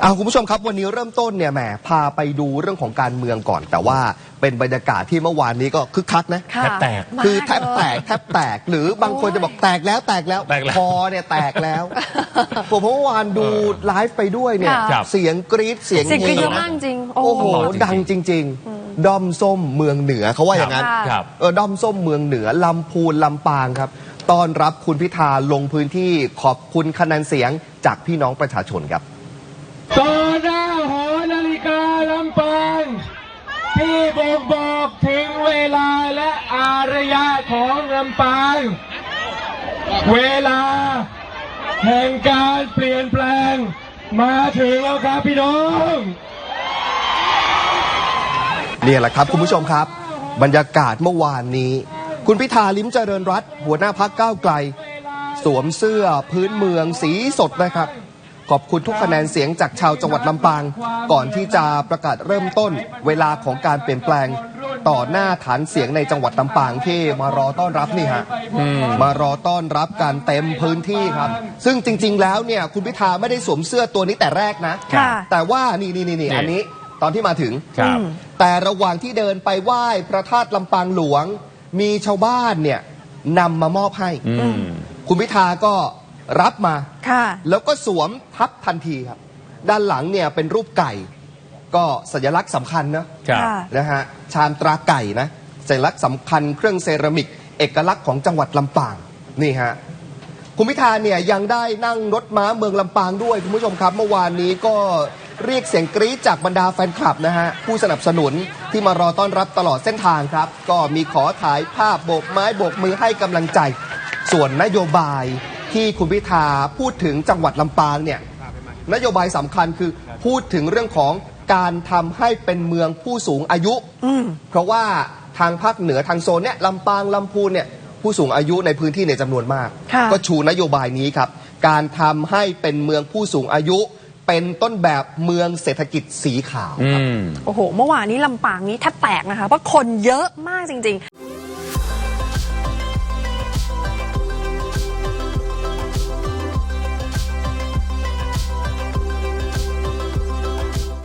เอาคุณผู้ชมครับวันนี้เริ่มต้นเนี่ยแหมพาไปดูเรื่องของการเมืองก่อน แต่ว่าเป็นบรรยากาศที่เมื่อวานนี้ก็คึกคักนะ ค่ะแทบแตกมาคือแทบแตกเลยแทบแตกหรือบางคนจะบอกแตกแล้วแตกแล้วแตกแล้วคอเนี่ยแตกแล้วผมเมื่อวานดูไลฟ์ไปด้วยเนี่ยค่ะครับเสียงกรี๊ดเสียงเสียงกรี๊ดฮเยอะมากจริง โอ้โหต้องบอกจริงๆดังจริง ๆด้อมส้มเมืองเหนือเขาว่าอย่างนั้น ค่ะครับ เออด้อมส้มเมืองเหนือ ลำพูน ลำปางครับ ต้อนรับคุณพิธาลงพื้นที่ขอบคุณคะแนนเสียงจากพี่น้องประชาชนครับ ต่อหน้าหอนาฬิกาลำปางที่บ่งบอกถึงเวลาและอารยะของลำปาง เวลาแห่งการเปลี่ยนแปลง มาถึงแล้วครับพี่น้องเนี่ยแหละครับ คุณผู้ชมครับ บรรยากาศเมื่อวานนี้ คุณพิธาลิ้มเจริญรัตหัวหน้าพักก้าวไกล สวมเสื้อพื้นเมืองสีสดนะครับ ขอบคุณทุกคะแนนเสียงจากชาวจังหวัดลำปาง ก่อนที่จะประกาศเริ่มต้นเวลาของการเปลี่ยนแปลงต่อหน้าฐานเสียงในจังหวัดลำปางที่มารอต้อนรับนี่ฮะมารอต้อนรับการเต็มพื้นที่ครับ ซึ่งจริง ๆ แล้วเนี่ยคุณพิธาไม่ได้สวมเสื้อตัวนี้แต่แรกนะค่ะแต่ว่านี่นี่นี่อันนี้ตอนที่มาถึงครับแต่ระหว่างที่เดินไปไหว้พระธาตุลำปางหลวง มีชาวบ้านเนี่ยนำมามอบให้อืมคุณพิธาก็ รับมา ค่ะ แล้วก็สวมทับทันทีครับ ด้านหลังเนี่ยเป็นรูปไก่ ก็สัญลักษณ์สำคัญนะครับ ค่ะ นะฮะชามตราไก่นะสัญลักษณ์สำคัญเครื่องเซรามิก เอกลักษณ์ของจังหวัดลำปางนี่ฮะคุณพิธาเนี่ยยังได้นั่งรถม้าเมืองลำปางด้วยคุณผู้ชมครับ เมื่อวานนี้ก็เรียกเสียงกรี๊ดจากบรรดาแฟนคลับนะฮะผู้สนับสนุนที่มารอต้อนรับตลอดเส้นทางครับ ก็มีขอถ่ายภาพโบกไม้โบกมือให้กำลังใจ ส่วนนโยบาย ที่คุณพิธาพูดถึงจังหวัดลำปางเนี่ยนโยบายสำคัญคือพูดถึงเรื่องของการทำให้เป็นเมืองผู้สูงอายุอืมเพราะว่าทางภาคเหนือทางโซนเนี่ยลำปางลำพูนเนี่ยผู้สูงอายุในพื้นที่ในยจำนวนมากค่ะก็ชูนโยบายนี้ครับ การทำให้เป็นเมืองผู้สูงอายุเป็นต้นแบบเมืองเศรษฐกิจสีขาวอืมโอ้โห เมื่อวานนี้ลำปางนี้แทบแตกนะคะเพราะคนเยอะมากจริง ๆ